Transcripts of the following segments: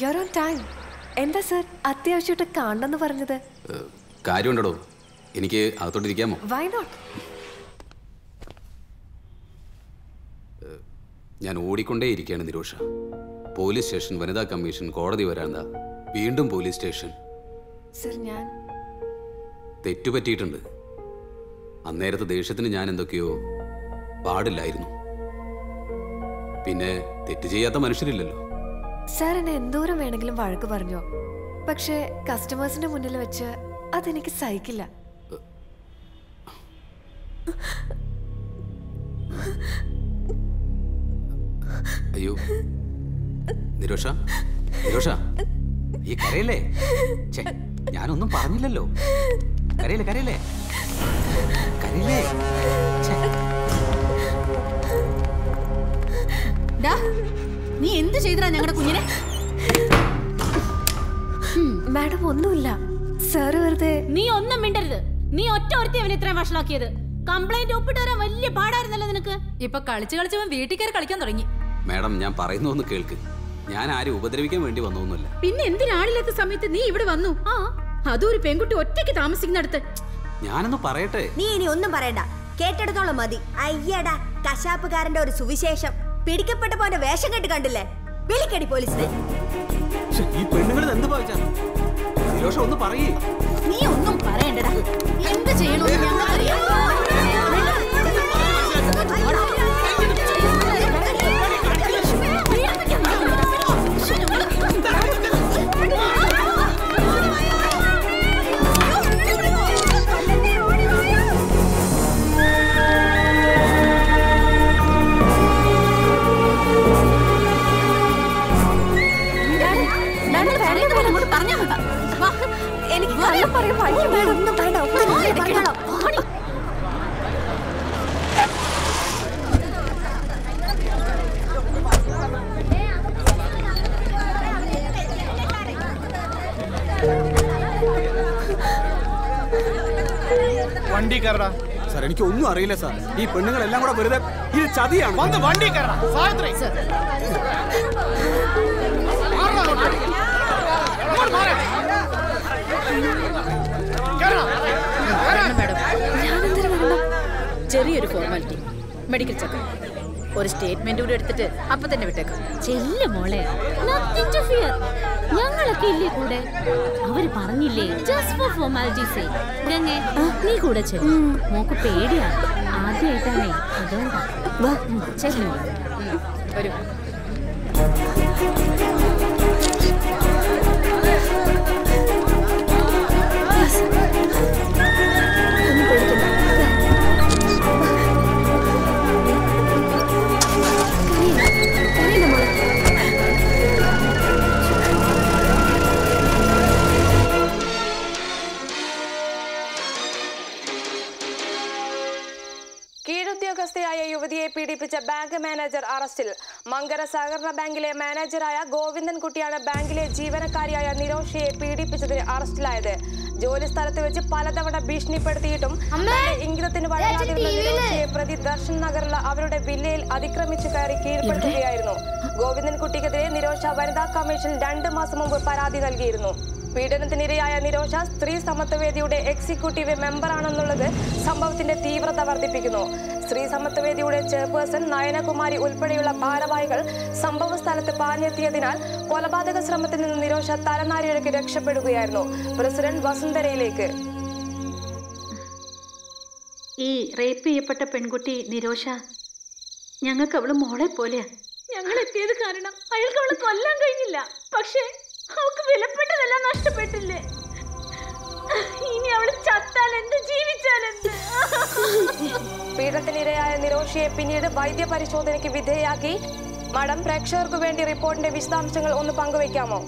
Your own time എന്താ sir അത്യാവശ്യമായിട്ട് കാണണമെന്ന് പറഞ്ഞത്. കാര്യമുണ്ടോ എനിക്ക് അകത്തോട്ടിരിക്കാമോ വൈ നോട്ട് ഞാൻ ഓടിക്കൊണ്ടേ ഇരിക്കുകയാണ് നിരോഷ. പോലീസ് സ്റ്റേഷൻ വനിതാ കമ്മീഷൻ കോടതി വരാന്താ. വീണ്ടും പോലീസ് സ്റ്റേഷൻ. സർ ഞാൻ തെറ്റുപറ്റിയിട്ടുണ്ട് അന്നേരത്തെ ദേഷ്യത്തിന് ഞാൻ എന്തൊക്കെയോ പാടില്ലായിരുന്നു. പിന്നെ തെറ്റ് ചെയ്യാത്ത മനുഷ്യരില്ലല്ലോ. സാർ എന്നെ എന്തോരം വേണമെങ്കിലും വഴക്ക് പറഞ്ഞോ. പക്ഷേ കസ്റ്റമേഴ്സിന്റെ മുന്നിൽ വെച്ച് അതെനിക്ക് സഹിക്കില്ല. അയ്യോ. നിരോഷ നിരോഷ. ഈ കരയല്ലേ? ഞാനൊന്നും പറഞ്ഞില്ലല്ലോ. കരയില്ലേ കരയില്ലേ? കരയില്ലേ? ഡാ, നീ എന്ത് ചെയ്തടാ ഞങ്ങളുടെ കുഞ്ഞിനെ? മാഡം ഒന്നുമില്ല. സാറ് വെറുതെ നീ ഒന്നും മിണ്ടരുത്. നീ ഒറ്റ ഒരുത്തി അവന് ഇത്രയും വഷളാക്കിയത്. കംപ്ലൈന്റ് ഒപ്പിട്ട് വരാൻ വലിയ പാടായിരുന്നല്ലോ നിനക്ക്. ഇപ്പൊ കളിച്ച് കളിച്ചവൻ വീട്ടിൽ കയറി കളിക്കാൻ തുടങ്ങി. മാഡം ഞാൻ പറയുന്നു ഒന്ന് കേൾക്ക്. ഞാൻ ആരും ഉപദ്രവിക്കാൻ വേണ്ടി വന്നൊന്നുമില്ല. പിന്നെ എന്തിനാളില്ലാത്ത സമയത്ത് നീ ഇവിടെ വന്നു? ആ. അതും ഒരു പെൺകുട്ടി ഒറ്റയ്ക്ക് താമസിക്കുന്നിടത്ത് ഞാനൊന്ന് പറയട്ടെ? നീ ഇനി ഒന്നും പറയണ്ട. കേട്ടെടുത്തോളം മതി. അയ്യടാ കശാപ്പുകാരന്റെ ഒരു സുവിശേഷം. പിടിക്കപ്പെട്ട പോലെ വേഷം കെട്ട് കണ്ടില്ലേ? വിളിക്കടി പോലീസിനെ. ഈ പെണ്ണുങ്ങൾ എന്ത് ഭാവിച്ചാ? ഒന്ന് പറയേ നീ ഒന്നും പറയണ്ടടാ. എന്ത് ചെയ്യണമെന്ന് ഞങ്ങൾക്കറിയാം. കയറടാ സാർ എനിക്ക് ഒന്നും അറിയില്ല സാർ. ഈ പെണ്ണുങ്ങളെല്ലാം കൂടെ വെറുതെ ഇത് ചതിയാണ്. വന്ന് വണ്ടി? കയറടാ സാവിത്രി ചെറിയൊരു ഫോർമാലിറ്റി മെഡിക്കൽ ചെക്ക് ഒരു സ്റ്റേറ്റ്മെന്റ് കൂടി എടുത്തിട്ട് അപ്പൊ തന്നെ വിട്ടേക്കാം. ചെല്ലു മോളെ. ഞങ്ങളൊക്കെ ഇല്ലേ കൂടെ? അവർ പറഞ്ഞില്ലേ ജസ്റ്റ് ഫോർ ഫോർമാലിറ്റീസ് ഗംഗേ നീ കൂടെ ചെല്ലു മോക്ക് പേടിയാണ് ആദ്യമായിട്ടാണേ അതുകൊണ്ടാ. ചെല്ലു വരൂ. കീഴുദ്യോഗസ്ഥയായ അറസ്റ്റിൽ മങ്കര സഹകരണ ബാങ്കിലെ മാനേജറായ ഗോവിന്ദൻകുട്ടിയാണ് ബാങ്കിലെ ജീവനക്കാരിയായ നിരോഷയെ പീഡിപ്പിച്ചതിന് അറസ്റ്റിലായത്. ജോലി സ്ഥലത്ത് വെച്ച് പലതവണ ഭീഷണിപ്പെടുത്തിയിട്ടും ഇംഗിതത്തിന് വഴങ്ങാതിരുന്ന നിരോഷയെ പ്രതി ദർശൻ നഗറിലെ അവരുടെ വില്ലയിൽ അതിക്രമിച്ചു കയറി കീഴ്പ്പെടുത്തുകയായിരുന്നു. ഗോവിന്ദൻകുട്ടിക്കെതിരെ നിരോഷ വനിതാ കമ്മീഷൻ രണ്ട് മാസം മുമ്പ് പരാതി നൽകിയിരുന്നു. പീഡനത്തിനിരയായ നിരോഷ സ്ത്രീ സമത്വവേദിയുടെ എക്സിക്യൂട്ടീവ് മെമ്പർ ആണെന്നുള്ളത് സംഭവത്തിന്റെ തീവ്രത വർദ്ധിപ്പിക്കുന്നു. സ്ത്രീ സമത്വവേദിയുടെ ചെയർപേഴ്സൺ നയനകുമാരി ഉൾപ്പെടെയുള്ള ഭാരവാഹികൾ സംഭവ സ്ഥലത്ത് പാഞ്ഞെത്തിയതിനാൽ കൊലപാതക ശ്രമത്തിൽ നിന്ന് നിരോഷ തലനാരിഴക്ക് രക്ഷപ്പെടുകയായിരുന്നു. പ്രസിഡന്റ് വസുന്ധരയിലേക്ക്. ഈ റേപ്പ് ചെയ്യപ്പെട്ട പെൺകുട്ടി നിരോഷ ഞങ്ങൾക്ക് അവൾ മോളെ പോലെയാ ഞങ്ങൾ എത്തിയത് കാരണം അയാൾക്ക് അവളെ കൊല്ലാൻ കഴിഞ്ഞില്ല. പക്ഷേ അവൾക്ക് വിലപ്പെട്ടതെല്ലാം നഷ്ടപ്പെട്ടില്ലേ? ഇനി അവൾ ചത്താൽ എന്ത് ജീവിച്ചാൽ എന്ത് പീഡനത്തിനിരയായ നിരോഷിയെ പിന്നീട് വൈദ്യപരിശോധനയ്ക്ക് വിധേയാക്കി മഠം പ്രേക്ഷകർക്ക് വേണ്ടി റിപ്പോർട്ടിന്റെ വിശദാംശങ്ങൾ ഒന്ന് പങ്കുവയ്ക്കാമോ?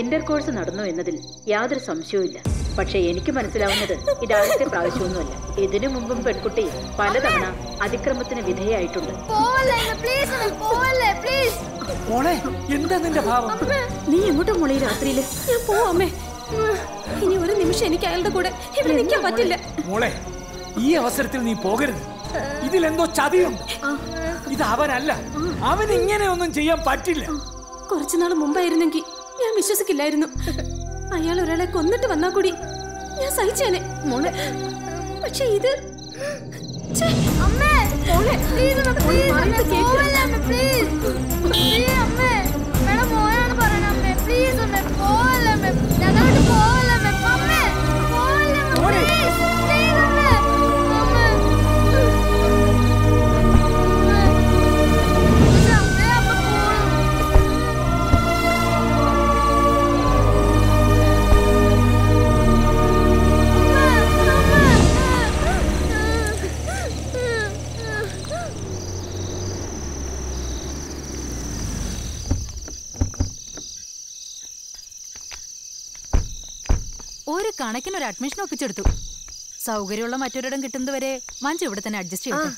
ഇന്റർ കോഴ്സ് നടന്നു എന്നതിൽ യാതൊരു സംശയവുമില്ല. പക്ഷെ എനിക്ക് മനസ്സിലാവുന്നത് ഇതാദ്യത്തെ പ്രാവശ്യമൊന്നുമല്ല. ഇതിനു മുമ്പും പെൺകുട്ടി പലതവണ അതിക്രമത്തിന് വിധേയായിട്ടുണ്ട്. മോളെ എന്താ നിന്റെ ഭാവം? നീ എങ്ങോട്ട് മോളെ രാത്രിയിൽ? ഞാൻ പോവാമേ ഇനി ഒരു നിമിഷം എനിക്ക് അയാളുടെ കൂടെ ഇവിടെ നിൽക്കാൻ പറ്റില്ല. മോളെ? ഈ അവസരത്തിൽ നീ പോകരുത്. ഇതിലെന്തോ ചതിയുണ്ട്. ഇത് അവനല്ല. അവൻ ഇങ്ങനെയൊന്നും ചെയ്യാൻ പറ്റില്ല. കുറച്ചുനാൾ മുമ്പായിരുന്നെങ്കിൽ ഞാൻ വിശ്വസിക്കില്ലായിരുന്നു. അയാൾ ഒരാളെ കൊന്നിട്ട് വന്നാ കൂടി ഞാൻ സഹിച്ചേനെ മോളെ പക്ഷെ ഇത് അമ്മേ മോളെ, പ്ലീസ് പ്ലീസ് പ്ലീസ് കേക്ക്. ഒരു കണക്കിന് ഒരു അഡ്മിഷൻ ഒപ്പിച്ചെടുത്തു. സൗകര്യമുള്ള മറ്റൊരിടം കിട്ടുന്നത് വരെ മഞ്ജു ഇവിടെ തന്നെ അഡ്ജസ്റ്റ് ചെയ്യാം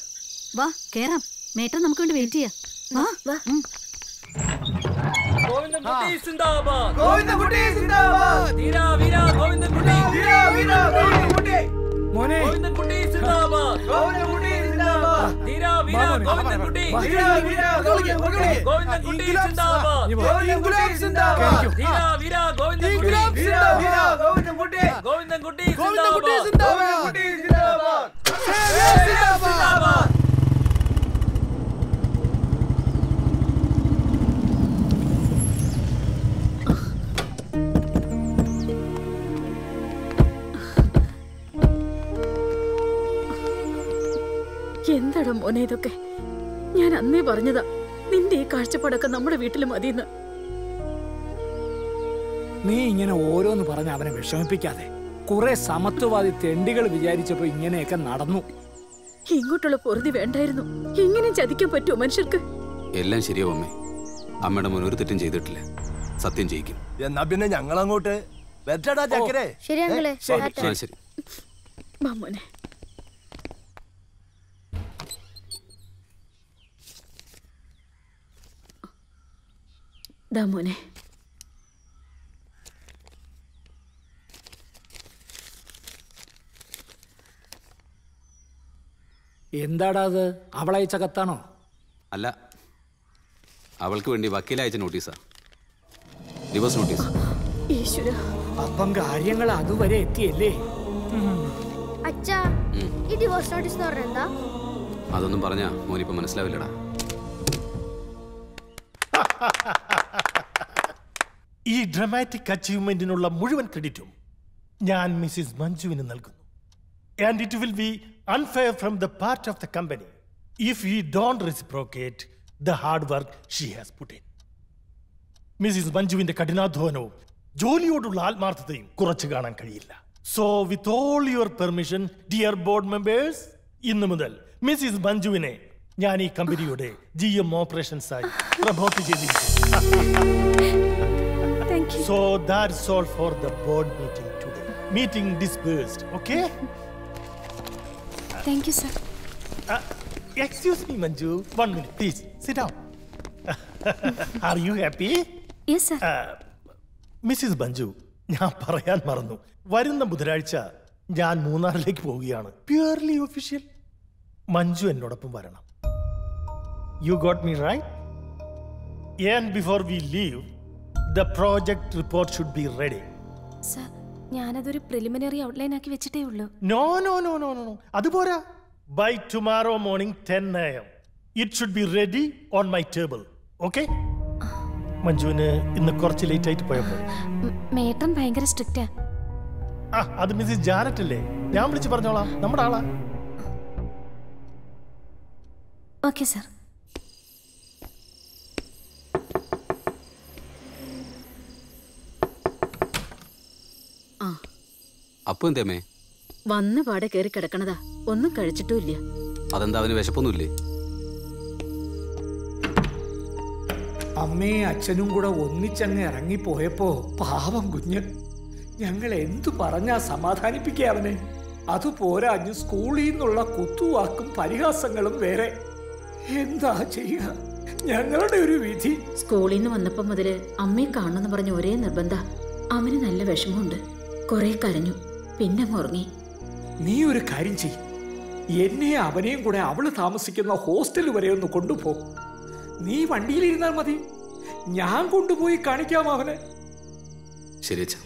വാ കേറാം. മേട്ടർ നമുക്ക് വേണ്ടി വെയിറ്റ് ചെയ്യാം. വാ ഉം. ഗോവിന്ദൻകുട്ടി സിന്ദാബാദ് ഗോവിന്ദൻകുട്ടി സിന്ദാബാദ് വീര വീര ഗോവിന്ദൻകുട്ടി വീര വീര ഗോവിന്ദൻകുട്ടി മോനെ ഗോവിന്ദൻകുട്ടി സിന്ദാബാദ് ഗോവിന്ദൻകുട്ടി സിന്ദാബാദ് വീര വീര ഗോവിന്ദൻകുട്ടി വീര വീര ഗോവിന്ദൻകുട്ടി ഗോവിന്ദൻകുട്ടി സിന്ദാബാദ് ഗോവിന്ദൻകുട്ടി സിന്ദാബാദ് വീര വീര ഗോവിന്ദൻകുട്ടി വീര എന്താടാ മോനെ ഇതൊക്കെ. ഞാൻ അന്നേ പറഞ്ഞതാ നിന്റെ ഈ കാഴ്ചപ്പാടൊക്കെ നമ്മുടെ വീട്ടിൽ മതിയെന്ന്. നീ ഇങ്ങനെ ഓരോന്ന് പറഞ്ഞ് അവനെ വിഷമിപ്പിക്കാതെ കുറെ സമത്വവാദി തെണ്ടികൾ വിചാരിച്ചപ്പോ ഇങ്ങനെയൊക്കെ നടന്നു. ഇങ്ങോട്ടുള്ള പൊറുതി വേണ്ടായിരുന്നു. ഇങ്ങനെ ചതിക്കാൻ പറ്റുമോ മനുഷ്യർക്ക്? എല്ലാം ശരിയാവും അമ്മേ. അമ്മയുടെ മോൻ ഒരു തെറ്റും ചെയ്തിട്ടില്ല. സത്യം ചെയ്യിക്കും എന്നാ പിന്നെ ഞങ്ങൾ അങ്ങോട്ട് ശരി ശരി. മോനെ ദാ മോനെ. എന്താടാ അത്? അവളയച്ച കത്താണോ? അല്ല. അവൾക്ക് വേണ്ടി വക്കീലയച്ച നോട്ടീസാ. ദിവസ നോട്ടീസ്. ഈശ്വര. അപ്പം കാര്യങ്ങൾ അതുവരെ എത്തിയല്ലേ? അച്ഛാ ഈ ഡിവോഴ്സ് നോട്ടീസ് എന്ന് പറഞ്ഞാൽ എന്താ? അതൊന്നും പറഞ്ഞാ മോനിപ്പോ മനസ്സിലാവില്ലടാ. ഈ ഡ്രമാറ്റിക് അച്ചീവ്മെന്റിനുള്ള മുഴുവൻ ക്രെഡിറ്റും ഞാൻ മിസ്സിസ് മഞ്ജുവിന് നൽകുന്നു. And it will be unfair from the part of the company if you don't reciprocate the hard work she has put in Mrs മഞ്ജുവിന്റെ കഠിനാധ്വാനവും ജോലിയോടുള്ള ആത്മാർത്ഥതയും കുറച്ച് കാണാൻ കഴിയില്ല. So with all your permission dear board members ഇന്നു മുതൽ Mrs മഞ്ജുവിനെ ഞാൻ ഈ കമ്പനിയുടെ ജി എം ഓപ്പറേഷൻസായി പ്രമോട്ട് ചെയ്തിരിക്കുന്നു. So that's all for the board meeting today. Meeting dispersed, okay? Thank you, sir. Uh, excuse me, Manju. One minute, please. Sit down. Are you happy? Yes, sir. Uh, Mrs Manju ഞാൻ പറയാൻ മറന്നു വരുന്ന ബുധനാഴ്ച ഞാൻ മൂന്നാറിലേക്ക് പോവുകയാണ് purely official Manju എന്നോടൊപ്പം വരണം you got me right and before we leave the project report should be ready sir ഞാനതൊരു preliminary outline ആക്കി വെച്ചിട്ടേ ഉള്ളൂ. No no no no no അതുപോരാ. By tomorrow morning ten A M it should be ready on my table okay മഞ്ജുവിന് ഇന്ന് കുറച്ച് late ആയിട്ട് പോയപ്പോൾ മേട്ടൻ ഭയങ്കര സ്ട്രിക്റ്റാ ആ. അത് മിസ്സിസ് ജാനറ്റ് അല്ലേ? ഞാൻ വിളിച്ച് പറഞ്ഞോളാം. നമ്മുടെ ആളാ. Okay sir. അപ്പൊ എന്തേമേ വന്ന പാടെ കയറി കിടക്കണതാ. ഒന്നും കഴിച്ചിട്ടും ഇല്ല അതെന്താ അവന് വിശപ്പൊന്നുമില്ലേ? അമ്മയും അച്ഛനും കൂടെ ഒന്നിച്ചങ്ങ് ഇറങ്ങിപ്പോയപ്പോ പാവം കുഞ്ഞ്. ഞങ്ങൾ എന്തു പറഞ്ഞാ സമാധാനിപ്പിക്കുക അവനെ? അതുപോരാഞ്ഞ് സ്കൂളിൽ നിന്നുള്ള കുത്തുവാക്കും പരിഹാസങ്ങളും വേറെ. എന്താ ചെയ്യുക? ഞങ്ങളുടെ ഒരു വിധി. സ്കൂളിൽ നിന്ന് വന്നപ്പോ മുതൽ അമ്മയെ കാണണമെന്ന് പറഞ്ഞ ഒരേ നിർബന്ധ. അവന് നല്ല വിഷമമുണ്ട്. കുറെ കരഞ്ഞു. പിന്നെ മുറങ്ങി. നീ ഒരു കാര്യം ചെയ് എന്നെ അവനെയും കൂടെ അവൾ താമസിക്കുന്ന ഹോസ്റ്റൽ വരെ ഒന്ന് കൊണ്ടുപോ. നീ വണ്ടിയിലിരുന്നാൽ മതി. ഞാൻ കൊണ്ടുപോയി കാണിക്കാം അവനെ. ശരി അച്ഛാ.